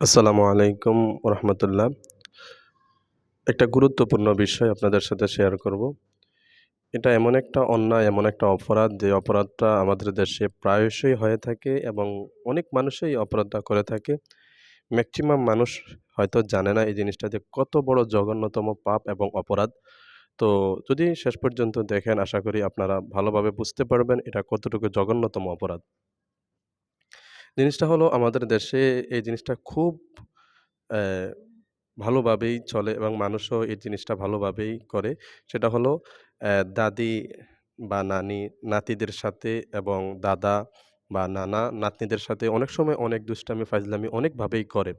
আসসালামু আলাইকুম রহমতুল্লাহ। একটা গুরুত্বপূর্ণ বিষয় আপনাদের সাথে শেয়ার করব। এটা এমন একটা অন্যায়, এমন একটা অপরাধ, যে অপরাধটা আমাদের দেশে প্রায়শই হয়ে থাকে এবং অনেক মানুষই অপরাধটা করে থাকে। ম্যাক্সিমাম মানুষ হয়তো জানে না এই জিনিসটা যে কত বড় জঘন্যতম পাপ এবং অপরাধ। তো যদি শেষ পর্যন্ত দেখেন, আশা করি আপনারা ভালোভাবে বুঝতে পারবেন এটা কতটুকু জঘন্যতম অপরাধ। জিনিসটা হলো আমাদের দেশে এই জিনিসটা খুব ভালোভাবেই চলে এবং মানুষও এই জিনিসটা ভালোভাবেই করে। সেটা হলো দাদি বা নানি, নাতিদের সাথে এবং দাদা বা নানা, নাতনিদের সাথে অনেক সময় অনেক দুষ্টামি ফাইজলামি অনেকভাবেই করে।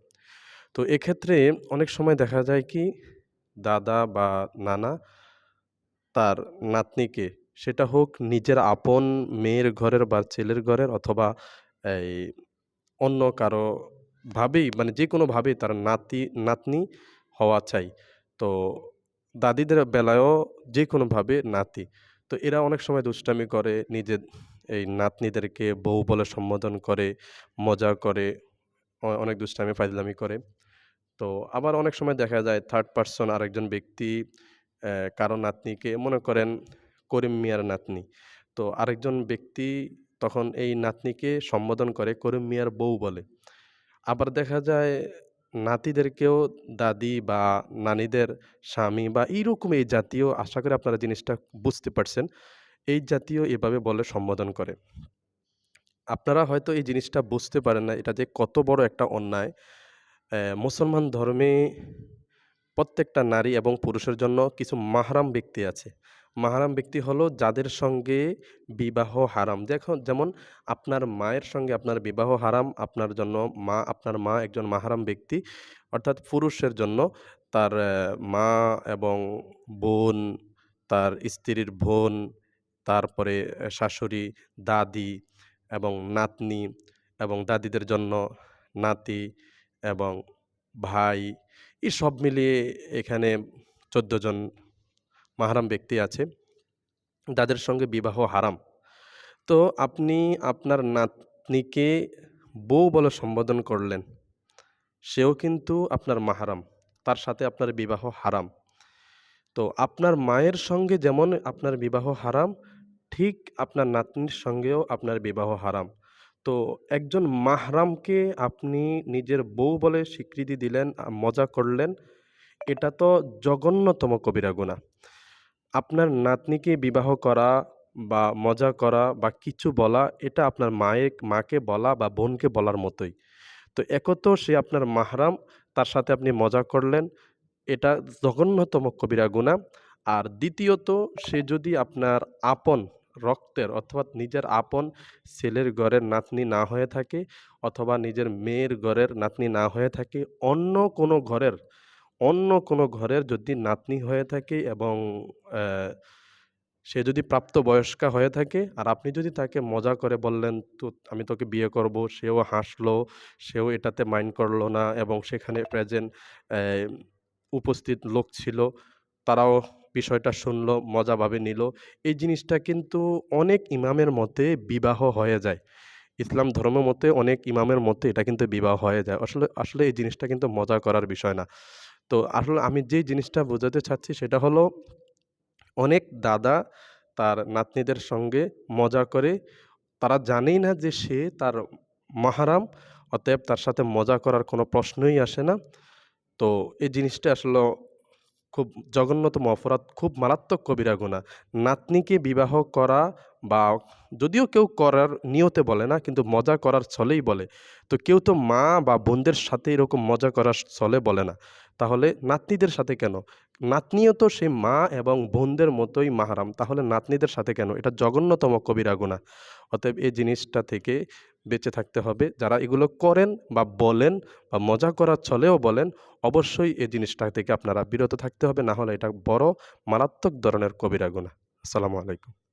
তো এক্ষেত্রে অনেক সময় দেখা যায় কি, দাদা বা নানা তার নাতনিকে, সেটা হোক নিজের আপন মেয়ের ঘরের বা ছেলের ঘরের অথবা এই অন্য কারও ভাবেই মানে যেকোনোভাবেই তার নাতি নাতনি হওয়া চাই। তো দাদিদের বেলায়ও যেকোনোভাবে নাতি। তো এরা অনেক সময় দুষ্টামি করে, নিজের এই নাতনিদেরকে বউ বলে সম্বোধন করে, মজা করে, অনেক দুষ্টামি ফাইজলামি করে। তো আবার অনেক সময় দেখা যায় থার্ড পারসন আরেকজন ব্যক্তি কারও নাতনিকে মনে করেন করিম মিয়ার নাতনি। তো আরেকজন ব্যক্তি তখন এই নাতনিকে সম্বোধন করে করিম মিয়ার বউ বলে। আবার দেখা যায়, নাতিদেরকেও দাদি বা নানিদের স্বামী বা এইরকম এই জাতীয়, আশা করি আপনারা জিনিসটা বুঝতে পারছেন। এই জাতীয় এভাবে বলে সম্বোধন করে। আপনারা হয়তো এই জিনিসটা বুঝতে পারেন না, এটা যে কত বড় একটা অন্যায়। মুসলমান ধর্মে প্রত্যেকটা নারী এবং পুরুষের জন্য কিছু মাহরাম ব্যক্তি আছে। মাহরাম ব্যক্তি হলো যাদের সঙ্গে বিবাহ হারাম। দেখো যেমন আপনার মায়ের সঙ্গে আপনার বিবাহ হারাম, আপনার জন্য মা আপনার মা একজন মাহারাম ব্যক্তি। অর্থাৎ পুরুষের জন্য তার মা এবং বোন, তার স্ত্রীর বোন, তারপরে শাশুড়ি, দাদি এবং নাতনি এবং দাদিদের জন্য নাতি এবং ভাই এই সব মিলিয়ে এখানে ১৪ জন মাহরাম ব্যক্তি আছে। তাদের সঙ্গে বিবাহ হারাম। তো আপনি আপনার নাতনিকে বউ বলে সম্বোধন করলেন। সেও কিন্তু আপনার মাহারাম তার সাথে আপনার বিবাহ হারাম। তো আপনার মায়ের সঙ্গে যেমন আপনার বিবাহ হারাম, ঠিক আপনার নাতনির সঙ্গেও আপনার বিবাহ হারাম। তো একজন মাহরামকে আপনি নিজের বউ বলে স্বীকৃতি দিলেন, মজা করলেন। এটা তো জঘন্যতম কবিরা গুনাহ। আপনার নাতনিকে বিবাহ করা বা মজা করা বা কিছু বলা এটা আপনার মায়ে মাকে বলা বা বোনকে বলার মতোই। তো একত সে আপনার মাহরাম, তার সাথে আপনি মজা করলেন। এটা জঘন্যতম কবিরা গুনাহ। আর দ্বিতীয়ত সে যদি আপনার আপন রক্তের অথবা নিজের আপন ছেলের ঘরের নাতনি না হয়ে থাকে অথবা নিজের মেয়ের ঘরের নাতনি না হয়ে থাকে, অন্য কোনো ঘরের অন্য কোনো ঘরের যদি নাতনি হয়ে থাকে এবং সে যদি প্রাপ্ত প্রাপ্তবয়স্কা হয়ে থাকে আর আপনি যদি তাকে মজা করে বললেন, তো আমি তোকে বিয়ে করব, সেও হাসলো, সেও এটাতে মাইন্ড করল না এবং সেখানে প্রেজেন্ট উপস্থিত লোক ছিল, তারাও বিষয়টা শুনলো, মজাভাবে নিল। এই জিনিসটা কিন্তু অনেক ইমামের মতে বিবাহ হয়ে যায়। ইসলাম ধর্ম মতে অনেক ইমামের মতে এটা কিন্তু বিবাহ হয়ে যায়। আসলে আসলে এই জিনিসটা কিন্তু মজা করার বিষয় না। তো আসলে আমি যেই জিনিসটা বোঝাতে চাচ্ছি সেটা হলো অনেক দাদা তার নাতনিদের সঙ্গে মজা করে। তারা জানেই না যে সে তার মাহরাম, অতএব তার সাথে মজা করার কোনো প্রশ্নই আসে না। তো এই জিনিসটা আসলে খুব জঘন্যতম অপরাধ, খুব মারাত্মক কবিরা গুনাহ। নাতনিকে বিবাহ করা বা যদিও কেউ করার নিয়তে বলে না কিন্তু মজা করার ছলেই বলে। তো কেউ তো মা বা বোনদের সাথে এরকম মজা করার ছলে বলে না। তাহলে নাতনিদের সাথে কেন? নাতনিও তো সে মা এবং বোনদের মতোই মাহারাম তাহলে নাতনিদের সাথে কেন? এটা জঘন্যতম কবিরা গুনাহ। অতএব এই জিনিসটা থেকে বেঁচে থাকতে হবে। যারা এগুলো করেন বা বলেন বা মজা করার ছলেও বলেন, অবশ্যই এই জিনিসটা থেকে আপনারা বিরত থাকতে হবে। না হলে এটা বড় মারাত্মক ধরনের কবিরা গুনাহ। আসসালামু আলাইকুম।